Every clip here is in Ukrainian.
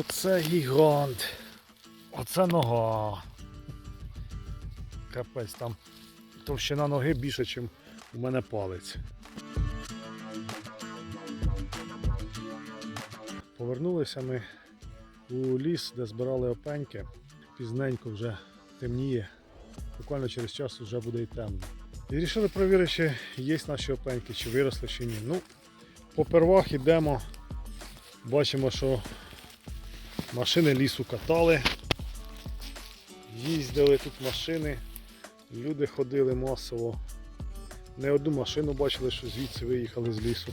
Оце гігант. Оце нога. Капець, там товщина ноги більше, ніж у мене палець. Повернулися ми у ліс, де збирали опеньки. Пізненько вже темніє. Буквально через час вже буде і темно. І вирішили перевірити, чи є наші опеньки, чи виросли, чи ні. Ну, попервах йдемо, бачимо, що машини лісу катали. Їздили тут машини, люди ходили масово. Не одну машину бачили, що звідси виїхали з лісу.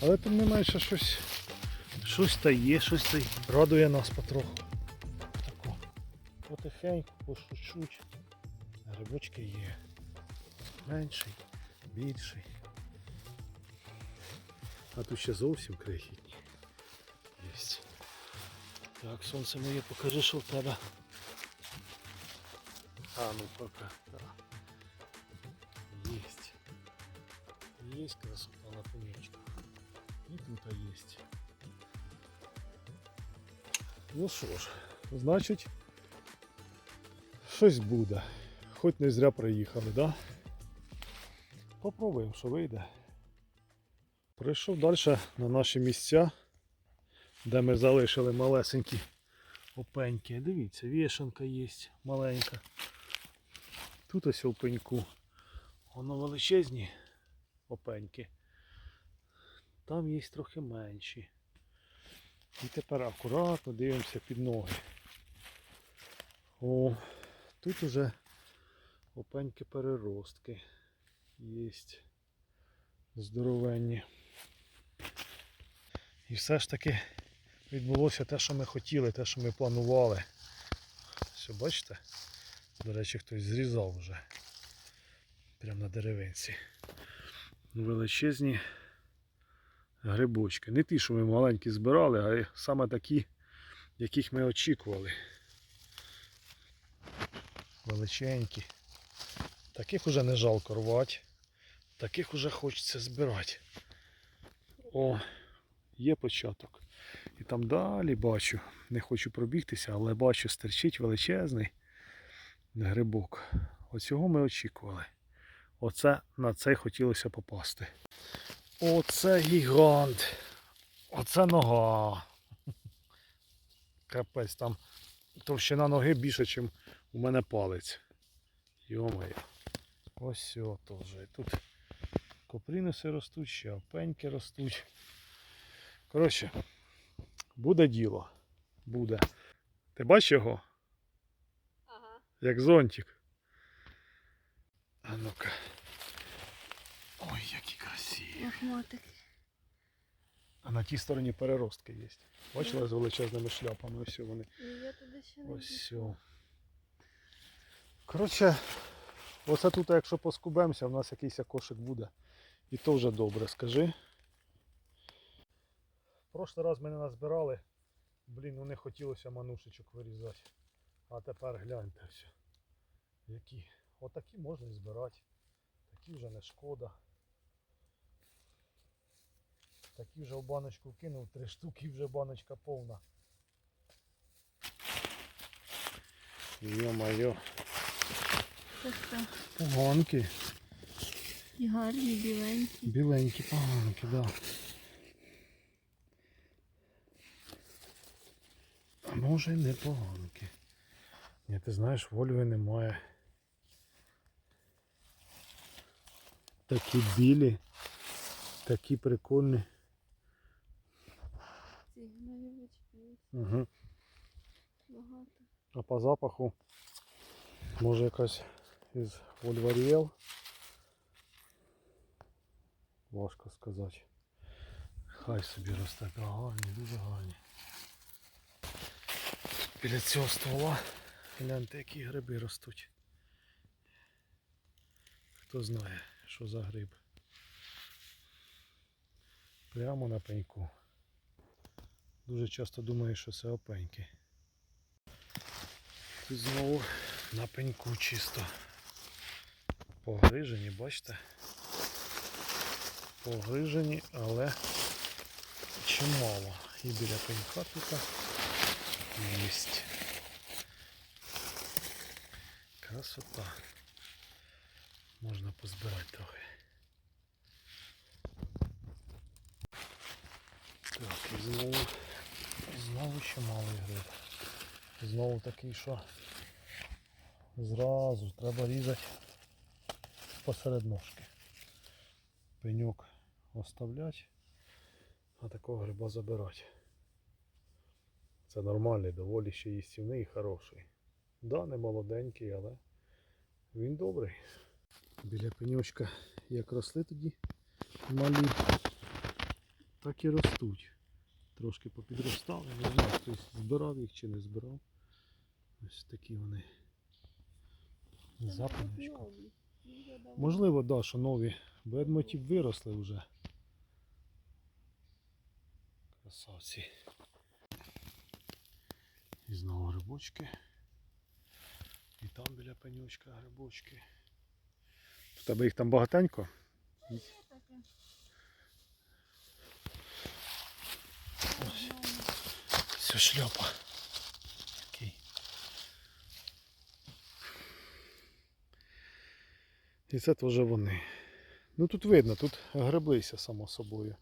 Але тим не менше щось, щось та є, щось та й радує нас потроху. Тако. Потихеньку, по чуть-чуть. Грибочки є. Менший, більший. А тут ще зовсім крихітні. Єсть. Так, сонце моє, покажи, що в тебе. А, ну пока, да. Есть. Есть красота на пенечках. И тут есть. Ну що ж, значить, щось буде. Хоч не зря приїхали, да? Попробуємо, що вийде. Прийшов далі на наші місця, де ми залишили малесенькі опеньки. Дивіться, вішанка є маленька. Тут ось у пеньку. Воно величезні опеньки. Там є трохи менші. І тепер акуратно дивимося під ноги. О, тут уже опеньки переростки. Є здоровенні. І все ж таки відбулося те, що ми хотіли, те, що ми планували. Все, бачите? До речі, хтось зрізав вже. Прямо на деревинці. Величезні грибочки. Не ті, що ми маленькі збирали, а саме такі, яких ми очікували. Величенькі. Таких уже не жалко рвати. Таких уже хочеться збирати. О, є початок. І там далі бачу, не хочу пробігтися, але бачу, стерчить величезний грибок. Оцього ми очікували. Оце на цей хотілося попасти. Оце гігант. Оце нога. Капець, там товщина ноги більше, ніж у мене палець. Йо-моє. Ось теж. Тут копринуси ростуть, ще опеньки ростуть. Коротше, буде діло. Буде. Ти бачиш його? Ага. Як зонтик. А ну-ка. Ой, які красиві. Лохматик. А на тій стороні переростки є. Бачила з величезними шляпами. Ось вони. Я туди ще не Ось. Коротше, оце тут, якщо поскубемося, в нас якийсь кошик буде. І то вже добре, скажи. Прошлий раз мене назбирали. Блін, ну не хотілося манушечок вирізати. А тепер гляньте все. Які. Отакі можна і збирати. Такі вже не шкода. Такі вже в баночку кинув, три штуки вже баночка повна. Йо-моє. Це? Поганки. І гарні, біленькі. Біленькі поганки, да. Може й не. Ні, ти знаєш, вольви немає. Такі білі, такі прикольні. Угу. багато. А по запаху може якась із вольваріел. Важко сказати. Хай собі росте, гарні, дуже гарні. Біля цього ствола гляньте, які гриби ростуть. Хто знає, що за гриб. Прямо на пеньку. Дуже часто думаю, що це опеньки. Тут знову на пеньку чисто. Погрижені, бачите? Погрижені, але чимало. І біля пенька тут єсть. Красота. Можна позбирати трохи. Так, і знову, знову ще малий гриб. Знову такий, що зразу треба різати посеред ножки. Пеньок оставлять, а такого гриба забирати. Це нормальний, доволі ще їстівний і хороший. Да, не молоденький, але він добрий. Біля пеньочка як росли тоді малі, так і ростуть. Трошки попідростали, не знаю, хтось збирав їх чи не збирав. Ось такі вони. За пеньочком. Можливо, да, що нові. Бо я думаю, ті б виросли вже. Красавці. І знову грибочки. І там біля пенючка грибочки. В тебе їх там багатенько? Все шляпа. Такий. І це теж вони. Ну тут видно, тут греблися само собою.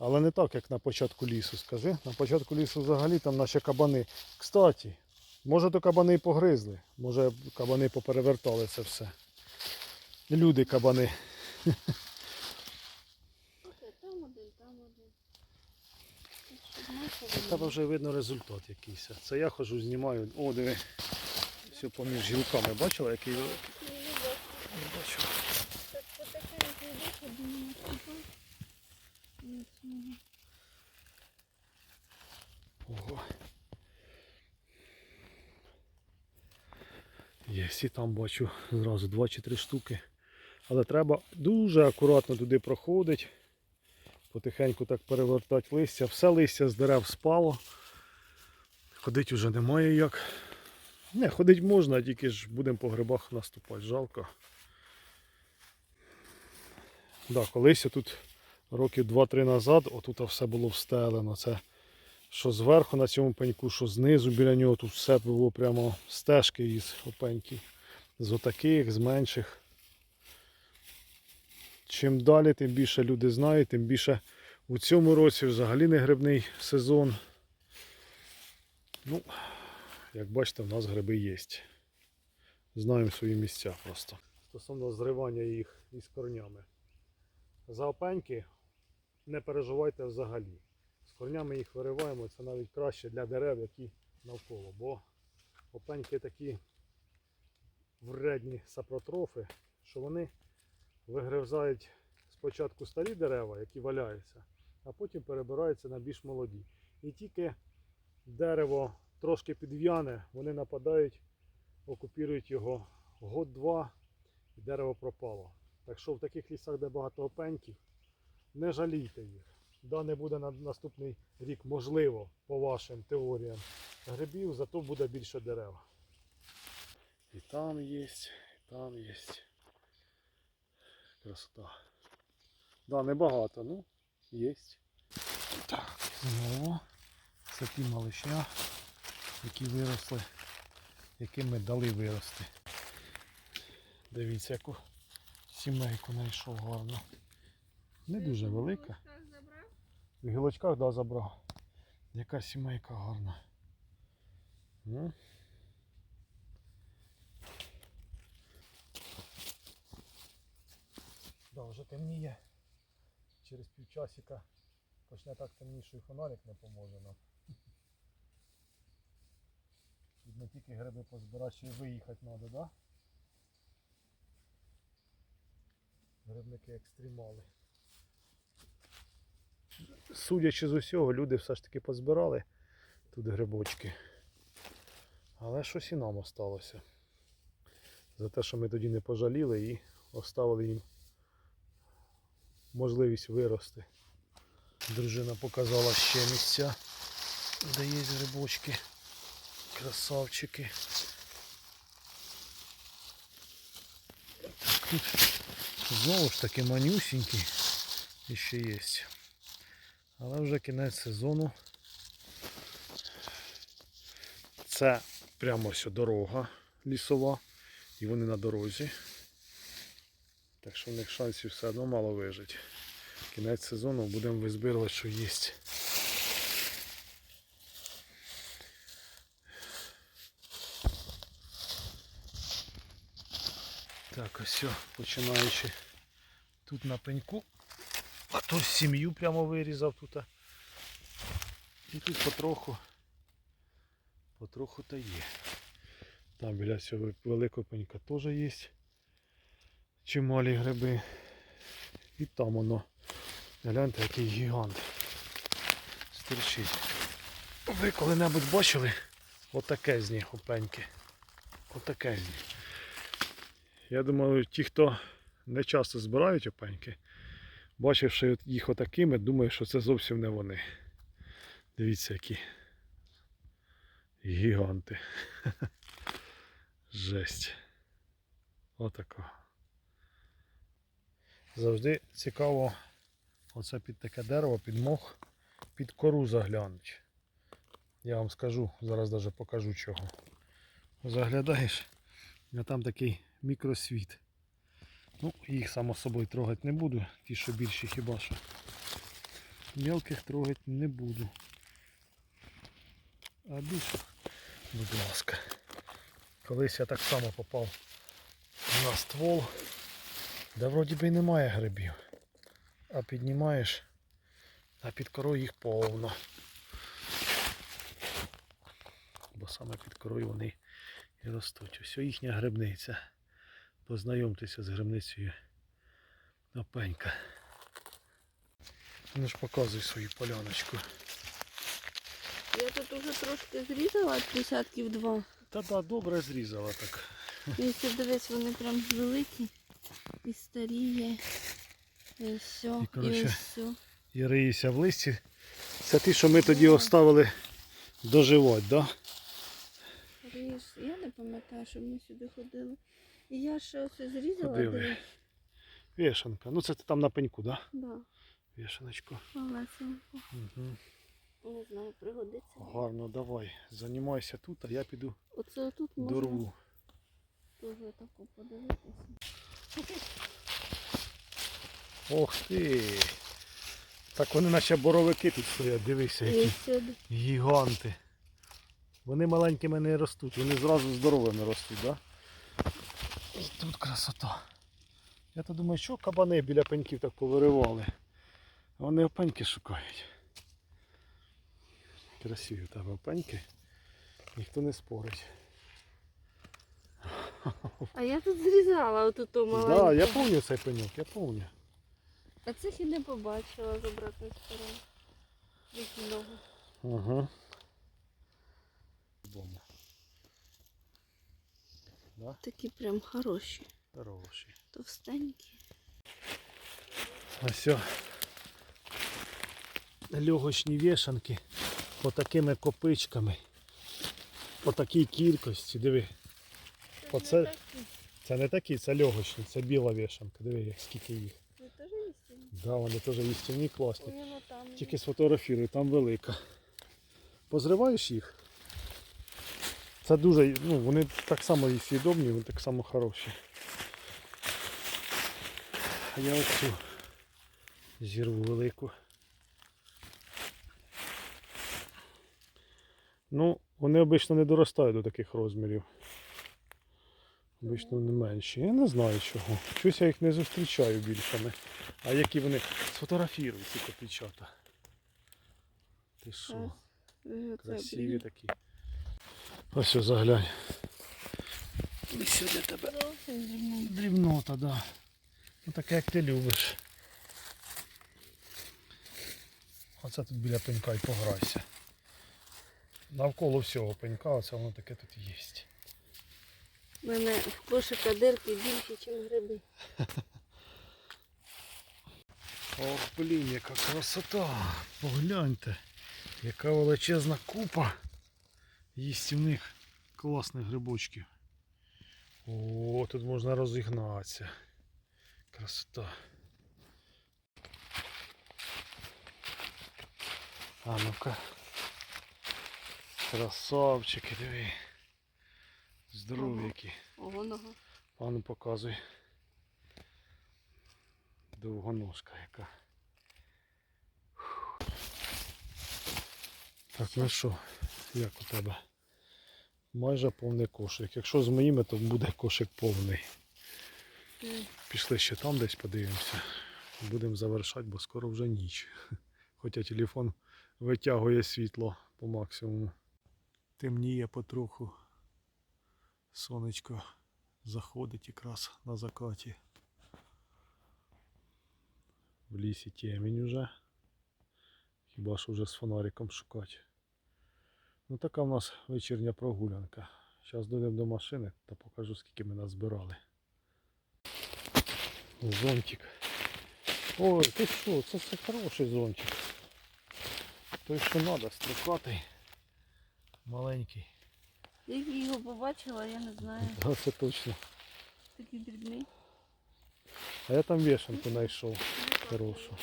Але не так, як на початку лісу, скажи. На початку лісу взагалі там наші кабани. Кстати, може то кабани і погризли, може кабани поперевертали це все. Люди кабани. Там один, там один. Тебе вже видно результат якийсь. Це я хожу, знімаю. О, диви. Все поміж гілками. Бачила, який великий? Не бачу. Так потихеньку йдеш, аби не наступати. Ні, цього. Ого. Є, всі там бачу зразу два чи три штуки. Але треба дуже акуратно туди проходити. Потихеньку так перевертати листя. Все листя з дерев спало. Ходити вже немає як. Не, ходити можна, тільки ж будемо по грибах наступати. Жалко. Да, колись тут років 2-3 назад, отут все було встелено. Це що зверху на цьому пеньку, що знизу біля нього тут все було прямо стежки із опеньків. З отаких, з менших. Чим далі, тим більше люди знають, тим більше у цьому році взагалі не грибний сезон. Ну, як бачите, в нас гриби є. Знаємо свої місця просто. Стосовно зривання їх із корнями. За опеньки не переживайте взагалі. Корнями їх вириваємо, це навіть краще для дерев, які навколо. Бо опеньки такі вредні сапротрофи, що вони вигризають спочатку старі дерева, які валяються, а потім перебираються на більш молоді. І тільки дерево трошки підв'яне, вони нападають, окупірують його год-два і дерево пропало. Так що в таких лісах, де багато опеньків, не жалійте їх. Да, не буде на наступний рік, можливо, по вашим теоріям грибів, зато буде більше дерев. І там є, і там є. Красота. Да, небагато, ну, є. Так, знову. Це ті малишня, які виросли, яким ми дали вирости. Дивіться, яку сімейку знайшов гарно. Не дуже велика. Так? В гілочках да, забрав. Яка сімейка гарна. Ну. Да, вже темніє. Через півчасика почне так темніше і фонарик не поможе нам. Тут не тільки гриби позбирати, ще й виїхати треба, да? Грибники екстремали судячи з усього, люди все ж таки позбирали тут грибочки. Але щось і нам осталося. За те, що ми тоді не пожаліли і оставили їм можливість вирости. Дружина показала ще місця, де є грибочки. Красавчики. Так, тут знову ж таки манюсінький і ще є. Але вже кінець сезону. Це прямо ось дорога лісова. І вони на дорозі. Так що в них шансів все одно мало вижити. Кінець сезону будемо визбирувати, що є. Так, ось, починаючи тут на пеньку. А то сім'ю прямо вирізав тут. І тут потроху, потроху та є. Там біля цього великого пенька теж є чималі гриби. І там воно. Гляньте, який гігант. Стерчить. Ви коли-небудь бачили отаке з них опеньки? Отаке з них. Я думаю, ті, хто не часто збирають опеньки, бачивши їх отакими, думаю, що це зовсім не вони. Дивіться, які гіганти. Жесть. Отако. Завжди цікаво оце під таке дерево, під мох, під кору заглянути. Я вам скажу, зараз навіть покажу чого. Заглядаєш, а там такий мікросвіт. Ну, їх само собою трогати не буду, ті, що більші хіба що. Мелких трогати не буду. А більше, будь ласка. Колись я так само попав на ствол, де вроді би і немає грибів. А піднімаєш, а під корою їх повно. Бо саме під корою вони і ростуть. Ось їхня грибниця. Познайомтеся з грибницею Опенька. Ну ж показуй свою поляночку. Я тут уже трошки зрізала десятків два. Та да, добре зрізала так. Якщо дивись, вони прям великі і старі є. І все, І, і, коротше, ось все. І риюся в листі. Це ті, що ми тоді оставили доживати, да? Ріж, я не пам'ятаю, що ми сюди ходили. І я ще ось зрізала, дивись. Вішанка. Ну це ти там на пеньку, да? Да, Вішаночку. малесенько. Угу. Не знаю, пригодиться. Гарно, давай. Займайся тут, а я піду Оце тут можна дорву. теж таку подивитися. Ох ти. Так вони наче боровики тут стоять, дивися, які гіганти. Вони маленькими не ростуть, вони зразу здоровими ростуть, да? Тут красота. Я то думаю, що кабани біля пеньків так повиривали. Вони опеньки шукають. Красиві тебе опеньки. Ніхто не спорить. А я тут зрізала отут ту Так, маленьку. да, я пам'ятаю цей пеньок, я пам'ятаю. А цих і не побачила з обратної сторони. Їхні ноги. Ага. Бомба. Да? Такі прям хороші. Хороший. Товстенькі. Ось все. Льогочні вішанки по такими копичками. По такій кількості. Диви. Оце- Це не такі, це льогочні, це біла вішанка. Диви, як скільки їх. Ви теж їстівні? Да, вони теж їстівні класні. Тільки сфотографірую, там велика. Позриваєш їх. Це дуже, ну, вони так само і свідомі, вони так само хороші. А я оцю зірву велику. Ну, вони обично не доростають до таких розмірів. Обично не менші. Я не знаю чого. Чогось я їх не зустрічаю більшими. А які вони сфотографірують ці копійчата. Ти що? Ви оце Красиві такі. Ось ось заглянь. Ось для тебе. Дрібнота, да. Ну таке як ти любиш. Оце тут біля пенька і пограйся. Навколо всього пенька, оце воно таке тут є. У мене в кошика дирки більші, ніж гриби. Ох, блін, яка красота. Погляньте. Яка величезна купа їстівних класних грибочків. О, тут можна розігнатися. Красота. А ну-ка. Красавчики, диви. Здорові які. Ого, нога. Пану показуй. Довгоножка яка. Так, ну що, як у тебе? Майже повний кошик. Якщо з моїми, то буде кошик повний. Пішли ще там десь подивимося. Будемо завершати, бо скоро вже ніч. Хоча телефон витягує світло по максимуму. Темніє потроху. Сонечко заходить якраз на закаті. В лісі темінь уже. Хіба що вже з фонариком шукати. Ну така в нас вечірня прогулянка. Зараз дойдемо до машини та покажу скільки ми назбирали. Зонтик. Ой, ти що, це, це хороший зонтик. Той, що треба, строкатий. Маленький. Як я його побачила, я не знаю. Да, це точно. Такий дрібний. А я там вішенку знайшов. Хорошу.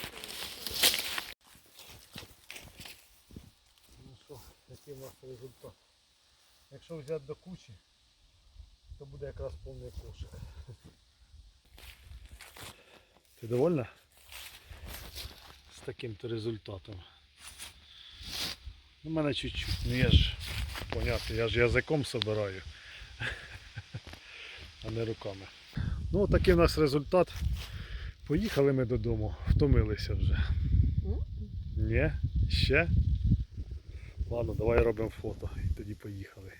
Що, який у нас результат? Якщо взяти до кучі, то буде якраз повний кошик. Ти довольна? З таким-то результатом. У мене чуть-чуть, ну я ж, понятно, я ж язиком собираю, а не руками. Ну, такий у нас результат. Поїхали ми додому, втомилися вже. Ні? Ще? Ладно, давай робимо фото і тоді поїхали.